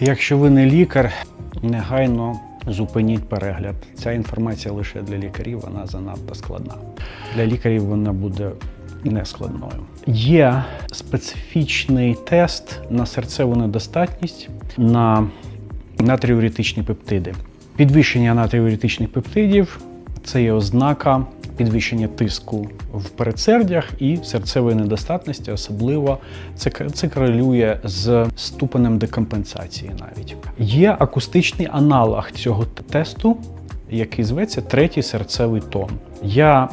якщо ви не лікар, негайно зупиніть перегляд. Ця інформація лише для лікарів, вона занадто складна. Для лікарів вона буде не складною. Є специфічний тест на серцеву недостатність на натріурітичні пептиди. Підвищення натріурітичних пептидів це є ознака підвищення тиску в передсердях і серцевої недостатності, особливо це, це корелює з ступенем декомпенсації навіть. Є акустичний аналог цього тесту, який зветься третій серцевий тон. Я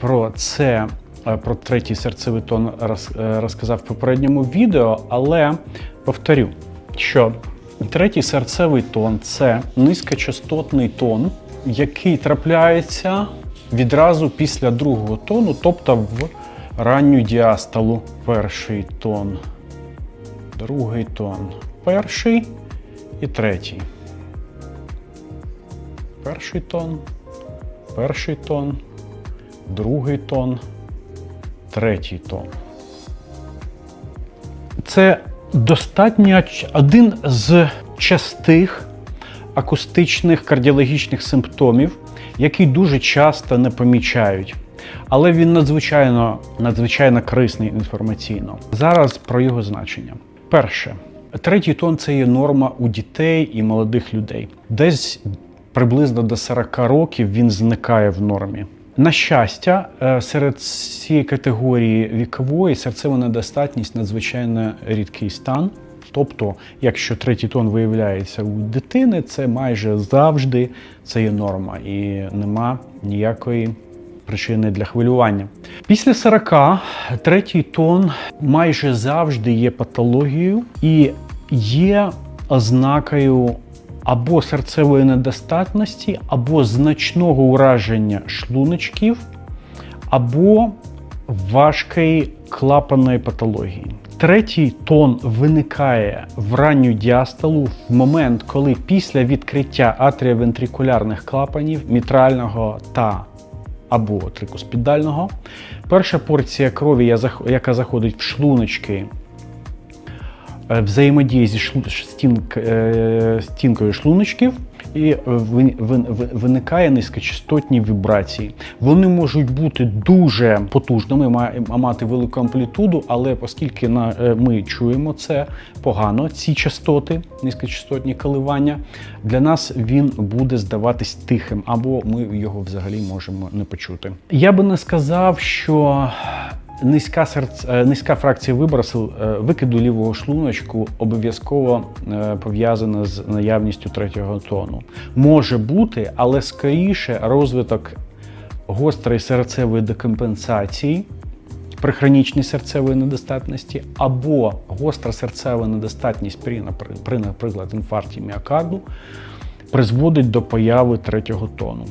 про це е, про третій серцевий тон е, розказав в попередньому відео, але повторю, що третій серцевий тон це низькочастотний тон, який трапляється відразу після другого тону, тобто в ранню діастолу. Перший тон, другий тон, перший і третій. Перший тон, перший тон, другий тон, третій тон. Це достатньо один з частих акустичних кардіологічних симптомів, які дуже часто не помічають. Але він надзвичайно, надзвичайно корисний інформаційно. Зараз про його значення. Перше, третій тон це є норма у дітей і молодих людей. Десь приблизно до 40 років він зникає в нормі. На щастя, е, серед цієї категорії вікової серцева недостатність надзвичайно рідкий стан. Тобто, якщо третій тон виявляється у дитини, це майже завжди це є норма і нема ніякої причини для хвилювання. Після 40 третій тон майже завжди є патологією і є ознакою або серцевої недостатності, або значного ураження шлуночків, або важкої клапаної патології. Третій тон виникає в ранню діастолу в момент, коли після відкриття атріовентрикулярних клапанів мітрального та або трикуспідального перша порція крові, яка заходить в шлуночки, е, взаємодіє зі шлу- стінк- е, стінкою шлуночків і вин- вин- вин- виникає низькочастотні вібрації. Вони можуть бути дуже потужними, ма- мати велику амплітуду, але оскільки е, ми чуємо це погано, ці частоти, низькочастотні коливання, для нас він буде здаватись тихим, або ми його взагалі можемо не почути. Я би не сказав, що Низька серц... е, низька фракція вибросил е, викиду лівого шлуночку обов'язково е, пов'язана з наявністю третього тону. Може бути, але скоріше розвиток гострої серцевої декомпенсації при хронічній серцевої недостатності або гостра серцева недостатність при, при наприклад, інфаркті міокарду призводить до появи третього тону.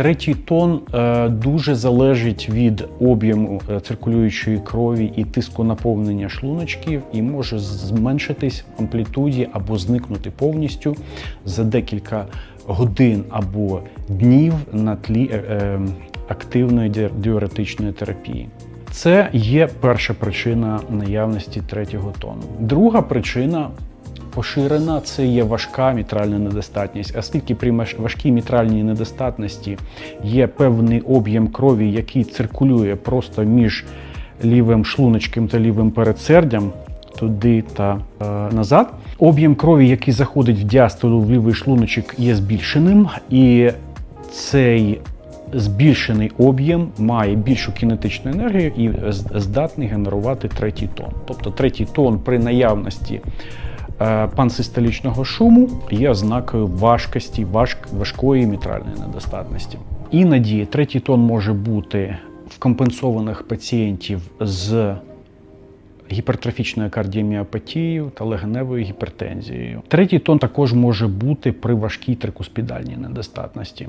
Третій тон е, дуже залежить від об'єму е, циркулюючої крові і тиску наповнення шлуночків і може зменшитись в амплітуді або зникнути повністю за декілька годин або днів на тлі е, активної ді- діуретичної терапії. Це є перша причина наявності третього тону. Друга причина поширена це є важка мітральна недостатність. Оскільки при важкій мітральній недостатності є певний об'єм крові, який циркулює просто між лівим шлуночком та лівим передсердям. Туди та е, назад. Об'єм крові, який заходить в діастолу в лівий шлуночок, є збільшеним, і цей збільшений об'єм має більшу кінетичну енергію і здатний генерувати третій тон. Тобто третій тон при наявності пансистолічного шуму є ознакою важкості, важк, важкої мітральної недостатності. Іноді третій тон може бути в компенсованих пацієнтів з гіпертрофічною кардіоміопатією та легеневою гіпертензією. Третій тон також може бути при важкій трикуспідальній недостатності.